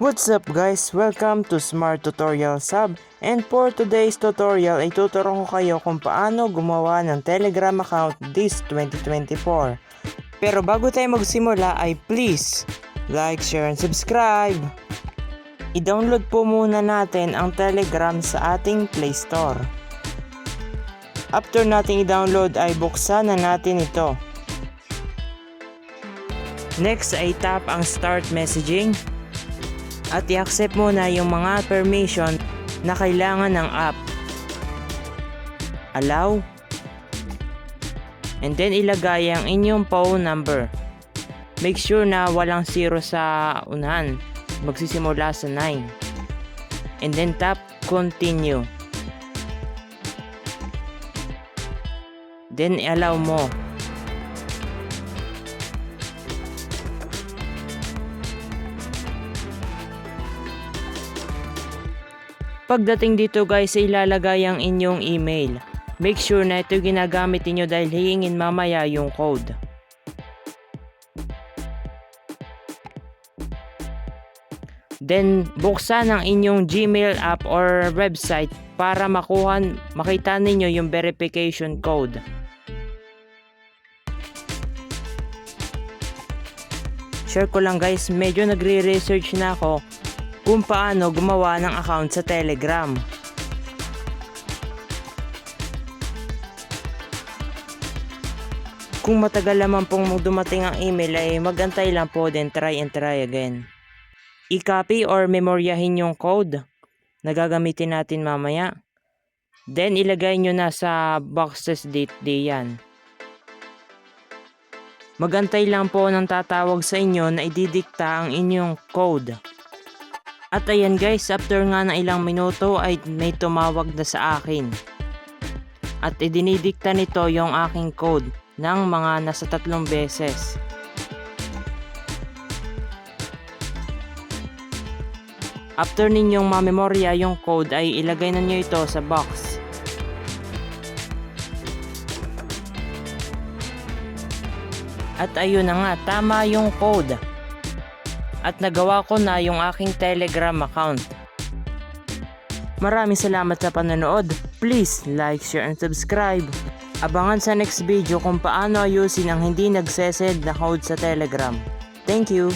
What's up guys? Welcome to Smart Tutorial Sub and for today's tutorial ay tuturuan ko kayo kung paano gumawa ng Telegram account this 2024. Pero bago tayo magsimula ay please like, share, and subscribe! I-download po muna natin ang Telegram sa ating Play Store. After nating i-download ay buksan na natin ito. Next ay tap ang start messaging at i-accept muna yung mga permission na kailangan ng app. Allow. And then ilagay ang inyong phone number. Make sure na walang zero sa unahan. Magsisimula sa 9. And then tap continue. Then allow mo. Pagdating dito guys, ay ilalagay ang inyong email. Make sure na ito ginagamit niyo dahil hihingin mamaya yung code. Then, buksan ang inyong Gmail app or website para makuha, makita ninyo yung verification code. Share ko lang guys, medyo nagre-research na ako kung paano gumawa ng account sa Telegram. Kung matagal naman pong dumating ang email ay magantay lang po then try and try again. I-copy or memoryahin yung code na gagamitin natin mamaya. Then ilagay nyo na sa boxes date day yan. Magantay lang po ng tatawag sa inyo na ididikta ang inyong code. At ayan guys, after nga ng ilang minuto ay may tumawag na sa akin. At idinidikta nito yung aking code ng mga nasa tatlong beses. After ninyong mamemorya yung code ay ilagay na nyo ito sa box. At ayun na nga, tama yung code at nagawa ko na yung aking Telegram account. Maraming salamat sa panonood. Please like, share, and subscribe. Abangan sa next video kung paano ayusin ang hindi nagsesend na code sa Telegram. Thank you!